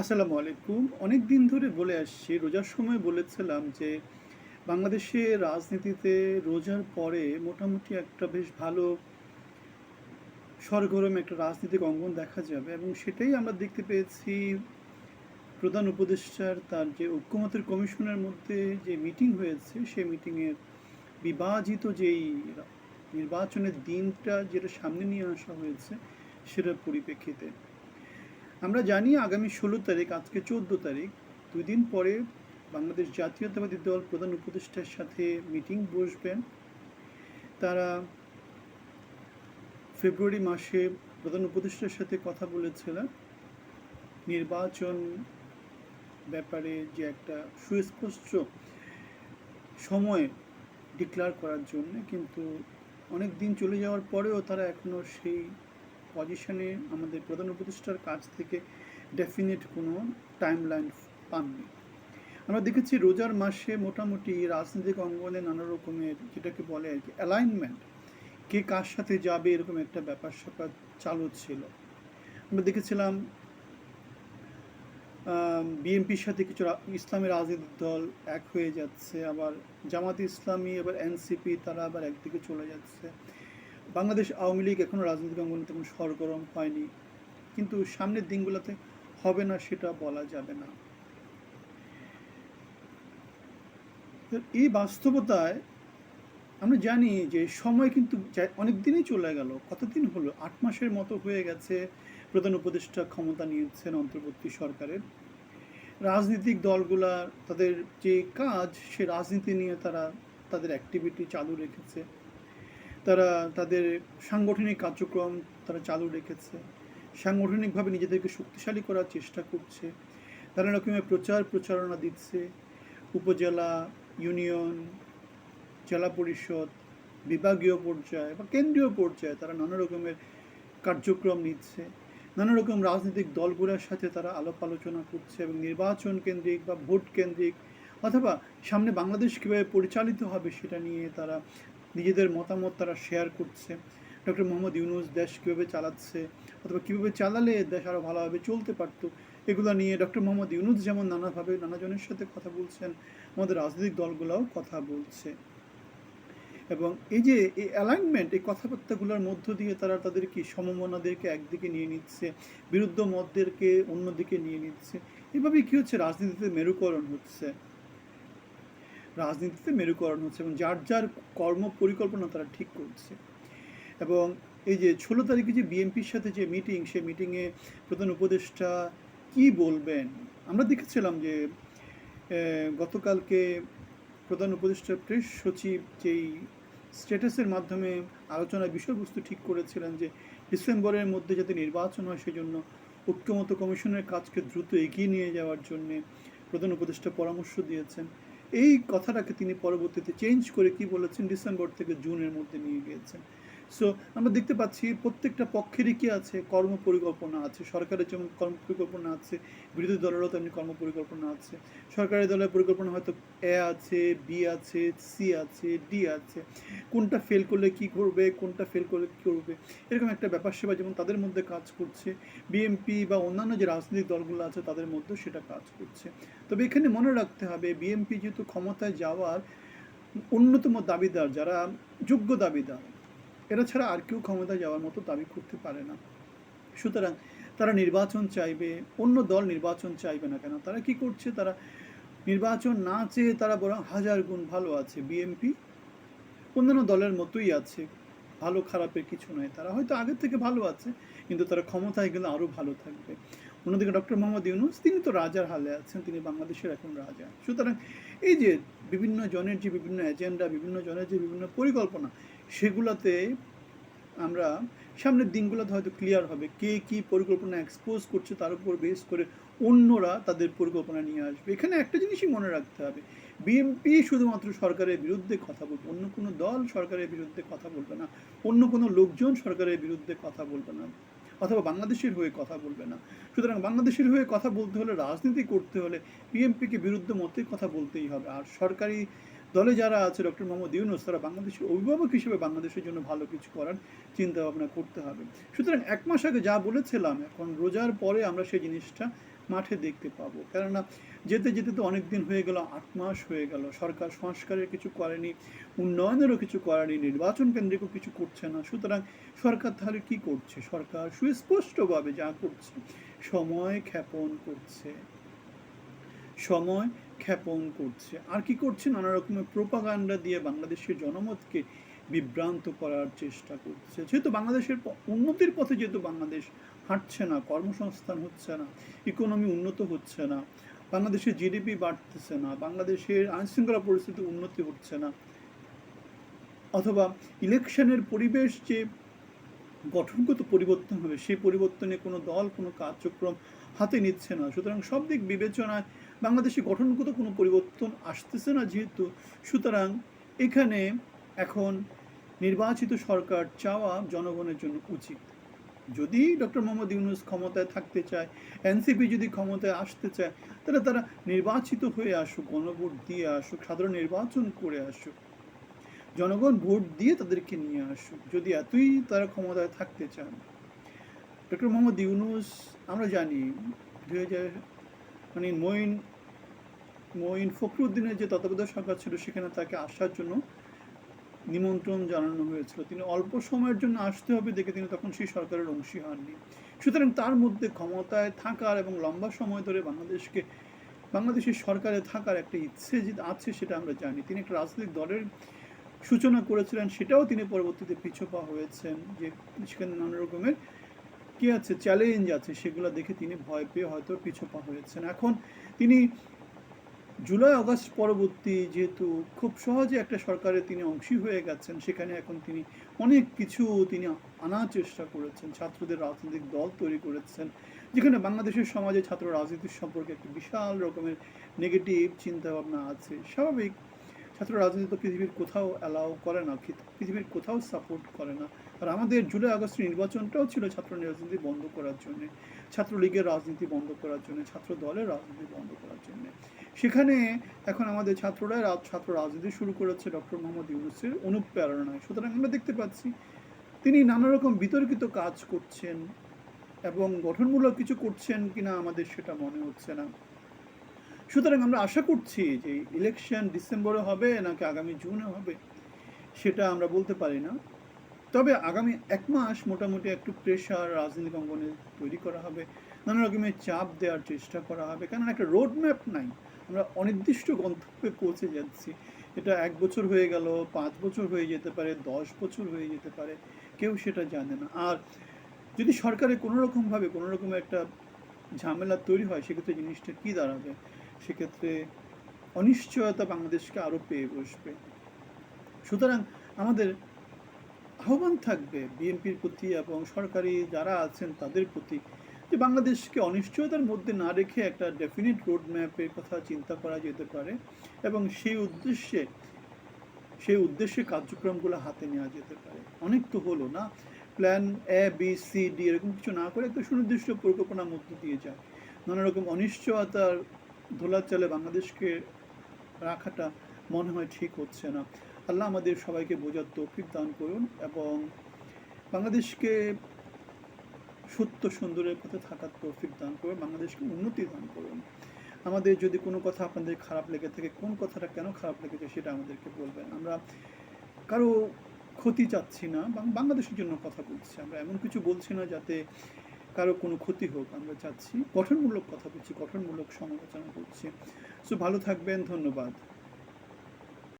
আসসালামু আলাইকুম। অনেক দিন ধরে বলে আসছি, রোজার সময় বলেছিলাম যে বাংলাদেশে রাজনীতিতে রোজার পরে মোটামুটি একটা বেশ ভালো সরগরম একটা রাজনৈতিক অঙ্গন দেখা যাবে এবং সেটাই আমরা দেখতে পেয়েছি। প্রধান উপদেষ্টার তার যে ঐক্যমতের কমিশনের মধ্যে যে মিটিং হয়েছে, সেই মিটিংয়ের বিভাজিত যেই নির্বাচনের দিনটা যেটা সামনে নিয়ে আসা হয়েছে, সেটার পরিপ্রেক্ষিতে আমরা জানি আগামী ষোলো তারিখ, আজকে চোদ্দ তারিখ দুই দিন পরে বাংলাদেশ জাতীয়তাবাদী দল প্রধান উপদেষ্টার সাথে মিটিং বসবেন। তারা ফেব্রুয়ারি মাসে প্রধান উপদেষ্টার সাথে কথা বলেছিলেন। নির্বাচন ব্যাপারে যে একটা সুস্পষ্ট সময় ডিক্লার করার জন্য, কিন্তু অনেক দিন চলে যাওয়ার পরেও তারা এখনও সেই পজিশনে আমাদের প্রধান উপদেষ্টার কাছ থেকে ডেফিনেট কোনো টাইম লাইন পাননি। আমরা দেখেছি রোজার মাসে মোটামুটি রাজনৈতিক অঙ্গনে নানা রকমের যেটাকে বলে আর কি অ্যালাইনমেন্ট কে কার সাথে যাবে এরকম একটা ব্যাপার স্যাপার চালু ছিল। আমরা দেখেছিলাম বিএনপির সাথে কিছু ইসলামী রাজনৈতিক দল এক হয়ে যাচ্ছে, আবার জামাত ইসলামী এবার এনসিপি, তারা আবার একদিকে চলে যাচ্ছে। বাংলাদেশ আওয়ামী লীগ এখনও রাজনৈতিক অঙ্গনে তেমন সরগরম হয়নি। কিন্তু সামনের দিনগুলোতে হবে না সেটা বলা যাবে না। এই বাস্তবতায় আমরা জানি যে সময় কিন্তু অনেক দিনই চলে গেল। কতদিন হলো? আট মাসের মতো হয়ে গেছে। প্রধান উপদেষ্টা ক্ষমতা নিয়েছেন অন্তর্বর্তী সরকারের। রাজনৈতিক দলগুলা তাদের যে কাজ, সে রাজনীতি নিয়ে তারা তাদের অ্যাক্টিভিটি চালু রেখেছে। তারা তাদের সাংগঠনিক কার্যক্রম তারা চালু রেখেছে। সাংগঠনিকভাবে নিজেদেরকে শক্তিশালী করার চেষ্টা করছে। নানা রকমের প্রচার প্রচারণা দিচ্ছে। উপজেলা, ইউনিয়ন, জেলা পরিষদ, বিভাগীয় পর্যায়ে বা কেন্দ্রীয় পর্যায়ে তারা নানা রকমের কার্যক্রম নিচ্ছে। নানা রকম রাজনৈতিক দলগুলোর সাথে তারা আলাপ আলোচনা করছে এবং নির্বাচন কেন্দ্রিক বা ভোট কেন্দ্রিক অথবা সামনে বাংলাদেশ কীভাবে পরিচালিত হবে সেটা নিয়ে তারা নিজেদের মতামত তারা শেয়ার করছে। ডক্টর মোহাম্মদ ইউনুস দেশ কীভাবে চালাচ্ছে অথবা কীভাবে চালালে দেশ আরও ভালোভাবে চলতে পারতো, এগুলো নিয়ে ডক্টর মোহাম্মদ ইউনুস যেমন নানাভাবে নানাজনের সাথে কথা বলছেন, আমাদের রাজনৈতিক দলগুলোও কথা বলছে। এবং এই যে এই অ্যালাইনমেন্ট এই কথাবার্তাগুলোর মধ্য দিয়ে তারা তাদের কি সমমনাদেরকে একদিকে নিয়ে নিচ্ছে, বিরুদ্ধ মতদেরকে অন্যদিকে নিয়ে নিচ্ছে। এভাবে কী হচ্ছে? রাজনীতিতে মেরুকরণ হচ্ছে। রাজনীতিতে মেরুকরণ হচ্ছে এবং যার যার কর্ম পরিকল্পনা তারা ঠিক করছে। এবং এই যে ষোলো তারিখে যে বিএনপির সাথে যে মিটিং সে মিটিংয়ে প্রধান উপদেষ্টা কি বলবেন? আমরা দেখেছিলাম যে গতকালকে প্রধান উপদেষ্টা প্রেস সচিব যেই স্ট্যাটাসের মাধ্যমে আলোচনার বিষয়বস্তু ঠিক করেছিলেন যে, ডিসেম্বরের মধ্যে যাতে নির্বাচন হয় সেজন্য ঐক্যমত কমিশনের কাজকে দ্রুত এগিয়ে নিয়ে যাওয়ার জন্য প্রধান উপদেষ্টা পরামর্শ দিয়েছেন। এই কথাটাকে তিনি পরবর্তীতে চেঞ্জ করে কি বলেছেন? ডিসেম্বর থেকে জুনের মধ্যে নিয়ে গিয়েছেন। সো আমরা দেখতে পাচ্ছি প্রত্যেকটা পক্ষেরই কি আছে? কর্ম পরিকল্পনা আছে। সরকারের যেমন কর্ম পরিকল্পনা আছে, বিরোধী দলেরও তেমনি কর্ম পরিকল্পনা আছে। সরকারি দলের পরিকল্পনা হয়তো এ আছে বি আছে সি আছে ডি আছে। কোনটা ফেল করলে কি করবে, কোনটা ফেল করলে কী করবে? এরকম একটা ব্যাপার সেবা যেমন তাদের মধ্যে কাজ করছে বিএমপি বা অন্যান্য যে রাজনৈতিক দলগুলো আছে তাদের মধ্যেও সেটা কাজ করছে। তবে এখানে মনে রাখতে হবে বিএমপি যেহেতু ক্ষমতায় যাওয়ার অন্যতম দাবিদার, যারা যোগ্য দাবিদার এরা ছাড়া আর কেউ ক্ষমতায় যাওয়ার মতো দাবি করতে পারে না। সুতরাং তারা নির্বাচন চাইবে, অন্য দল নির্বাচন চাইবে না কেন? তারা কি করছে? তারা নির্বাচন না চেয়ে তারা বরং হাজার গুণ ভালো আছে। বিএমপি অন্যান্য দলের মতোই আছে। ভালো, খারাপের কিছু নয়। তারা হয়তো আগের থেকে ভালো আছে, কিন্তু তারা ক্ষমতায় গেলে আরও ভালো থাকবে। অন্যদিকে ডক্টর মোহাম্মদ ইউনুস, তিনি তো রাজার হালে আছেন, তিনি বাংলাদেশের এখন রাজা। সুতরাং এই যে বিভিন্ন জনের যে বিভিন্ন এজেন্ডা, বিভিন্ন জনের যে বিভিন্ন পরিকল্পনা সেগুলোতে আমরা সামনের দিনগুলোতে হয়তো ক্লিয়ার হবে। কে কি পরিকল্পনা এক্সপোজ করছে তার উপর বেস করে অন্যরা তাদের পরিকল্পনা নিয়ে আসবে। এখানে একটা জিনিসই মনে রাখতে হবে। বিএনপি শুধুমাত্র সরকারের বিরুদ্ধে কথা বলবে, অন্য কোনো দল সরকারের বিরুদ্ধে কথা বলবে না, অন্য কোনো লোকজন সরকারের বিরুদ্ধে কথা বলবে না, অথবা বাংলাদেশের হয়ে কথা বলবে না। সুতরাং বাংলাদেশের হয়ে কথা বলতে হলে, রাজনীতি করতে হলে বিএনপিকে বিরুদ্ধ মতে কথা বলতেই হবে। আর সরকারি দলে যারা আছে ডক্টর মোহাম্মদ ইউনুস, তারা বাংলাদেশের অভিভাবক হিসেবে বাংলাদেশের জন্য ভালো কিছু করার চিন্তা ভাবনা করতে হবে। সুতরাং এক মাস আগে যা বলেছিলাম, এখন রোজার পরে আমরা সেই জিনিসটা মাঠে দেখতে পাবো। কেননা যেতে যেতে তো অনেক দিন হয়ে গেল, আট মাস হয়ে গেল। সরকার সংস্কারের কিছু করেনি, উন্নয়নেরও কিছু করেনি, নির্বাচন কেন্দ্রিকও কিছু করছে না। সুতরাং সরকার তাহলে কি করছে? সরকার সুস্পষ্টভাবে যা করছে, সময় ক্ষেপণ করছে। সময় ক্ষেপণ করছে। আর কি করছে? নানা রকমের প্রোপাগান্ডা দিয়ে বাংলাদেশের জনমতকে বিভ্রান্ত করার চেষ্টা করছে। যেহেতু বাংলাদেশের উন্নতির পথে যেহেতু বাংলাদেশ হাঁটছে না, কর্মসংস্থান হচ্ছে না ইকোনমি উন্নত হচ্ছে না, বাংলাদেশের জিডিপি বাড়তেছে না, বাংলাদেশের আইনশৃঙ্খলা পরিস্থিতি উন্নতি হচ্ছে না, অথবা ইলেকশনের পরিবেশ যে গঠনগত পরিবর্তন হবে, সেই পরিবর্তনে কোনো দল, কোনো কার্যক্রম হাতে নিচ্ছে না। সুতরাং সব দিক বিবেচনায় বাংলাদেশে গঠনগত কোনো পরিবর্তন আসতেছে না যেহেতু, সুতরাং এখানে এখন নির্বাচিত সরকার চাওয়া জনগণের জন্য উচিত। যদি ডক্টর মোহাম্মদ ইউনুস ক্ষমতায় থাকতে চায়, এনসিপি যদি ক্ষমতায় আসতে চায়, তাহলে তারা নির্বাচিত হয়ে আসুক, গণভোট দিয়ে আসুক, সাধারণ নির্বাচন করে আসুক। জনগণ ভোট দিয়ে তাদেরকে নিয়ে আসুক, যদি এতই তারা ক্ষমতায় থাকতে চান। ডক্টর মোহাম্মদ ইউনুস, আমরা জানি, দুই হাজার মানে মঈন মঈন ফখরুদ্দিনের যে তত্ত্বাবধায়ক সরকার ছিল, সেখানে তাকে আসার জন্য নিমন্ত্রণ জানানো হয়েছিল। তিনি অল্প সময়ের জন্য আসতে হবে দেখে তিনি তখন সেই সরকারের অংশী হননি। সুতরাং তার মধ্যে ক্ষমতায় থাকার এবং লম্বা সময় ধরে বাংলাদেশকে, বাংলাদেশের সরকারে থাকার একটা ইচ্ছে যে আছে, সেটা আমরা জানি। তিনি একটা রাজনৈতিক দলের সূচনা করেছিলেন, সেটাও তিনি পরবর্তীতে পিছপা হয়েছেন, যে সেখানে নানা রকমের কি আছে? চ্যালেঞ্জ আছে, সেগুলো দেখে তিনি ভয় পেয়ে হয়তো পিছপা হয়েছেন। এখন তিনি জুলাই, আগস্ট পরবর্তী যেহেতু খুব সহজে একটা সরকারে তিনি অংশী হয়ে গেছেন, সেখানে এখন তিনি অনেক কিছু তিনি আনার চেষ্টা করেছেন। ছাত্রদের রাজনৈতিক দল তৈরি করেছেন, যেখানে বাংলাদেশের সমাজে ছাত্র রাজনীতির সম্পর্কে একটা বিশাল রকমের নেগেটিভ চিন্তাভাবনা আছে। স্বাভাবিক ছাত্র রাজনীতি তো পৃথিবীর কোথাও অ্যালাউ করে না পৃথিবীর কোথাও সাপোর্ট করে না। আর আমাদের জুলাই, আগস্টের নির্বাচনটাও ছিল ছাত্র রাজনীতি বন্ধ করার জন্য, ছাত্রলীগের রাজনীতি বন্ধ করার জন্য, ছাত্র দলের রাজনীতি বন্ধ করার জন্য। সেখানে এখন আমাদের ছাত্ররা ছাত্র রাজনীতি শুরু করেছে ডক্টর মোহাম্মদ ইউনুসের অনুপ্রেরণায়। সুতরাং আমরা দেখতে পাচ্ছি, তিনি নানা রকম বিতর্কিত কাজ করছেন এবং গঠনমূলক কিছু করছেন কিনা আমাদের সেটা মনে হচ্ছে না। সুতরাং আমরা আশা করছি যে ইলেকশন ডিসেম্বরে হবে নাকি আগামী জুনে হবে, সেটা আমরা বলতে পারি না। তবে আগামী এক মাস মোটামুটি একটু প্রেশার রাজনৈতিক অঙ্গনে তৈরি করা হবে, নানা রকমের চাপ দেওয়ার চেষ্টা করা হবে কারণ একটা রোড ম্যাপ নাই। আমরা অনির্দিষ্ট গন্তব্যে পৌঁছে যাচ্ছি। এটা এক বছর হয়ে গেল, পাঁচ বছর হয়ে যেতে পারে, দশ বছর হয়ে যেতে পারে, কেউ সেটা জানে না। আর যদি সরকারে কোনো রকমভাবে কোনো রকম একটা ঝামেলা তৈরি হয়, সেক্ষেত্রে জিনিসটা কী দাঁড়াবে? সেক্ষেত্রে অনিশ্চয়তা বাংলাদেশকে আরও পেয়ে বসবে। সুতরাং আমাদের আহ্বান থাকবে বিএনপির প্রতি এবং সরকারি যারা আছেন তাদের প্রতি যে বাংলাদেশকে অনিশ্চয়তার মধ্যে না রেখে একটা ডেফিনিট রোড ম্যাপের কথা চিন্তা করা যেতে পারে এবং সেই উদ্দেশ্যে সেই উদ্দেশ্যে কার্যক্রমগুলো হাতে নেওয়া যেতে পারে। অনেক তো হলো না। Plan A B C D এরকম কিছু না করে একটা সুনির্দিষ্ট পরিকল্পনার মধ্য দিয়ে যায়। নানা রকম অনিশ্চয়তার দোলাচলে বাংলাদেশকে রাখাটা মনে হয় ঠিক হচ্ছে না। আল্লাহ আমাদের সবাইকে বোঝার তৌফিক দান করুন এবং বাংলাদেশকে সত্য সুন্দরের পথে থাকার তৌফিক দান করুন, বাংলাদেশকে উন্নতি দান করুন। আমাদের যদি কোনো কথা আপনাদের খারাপ লেগে থাকে, কোন কথাটা কেন খারাপ লেগেছে সেটা আমাদেরকে বলবেন। আমরা কারও ক্ষতি চাচ্ছি না বাংলাদেশের জন্য কথা বলছি। আমরা এমন কিছু বলছি না যাতে কারও কোনো ক্ষতি হোক, আমরা চাচ্ছি, গঠনমূলক কথা বলছি, গঠনমূলক সমালোচনা করছি। সো ভালো থাকবেন, ধন্যবাদ।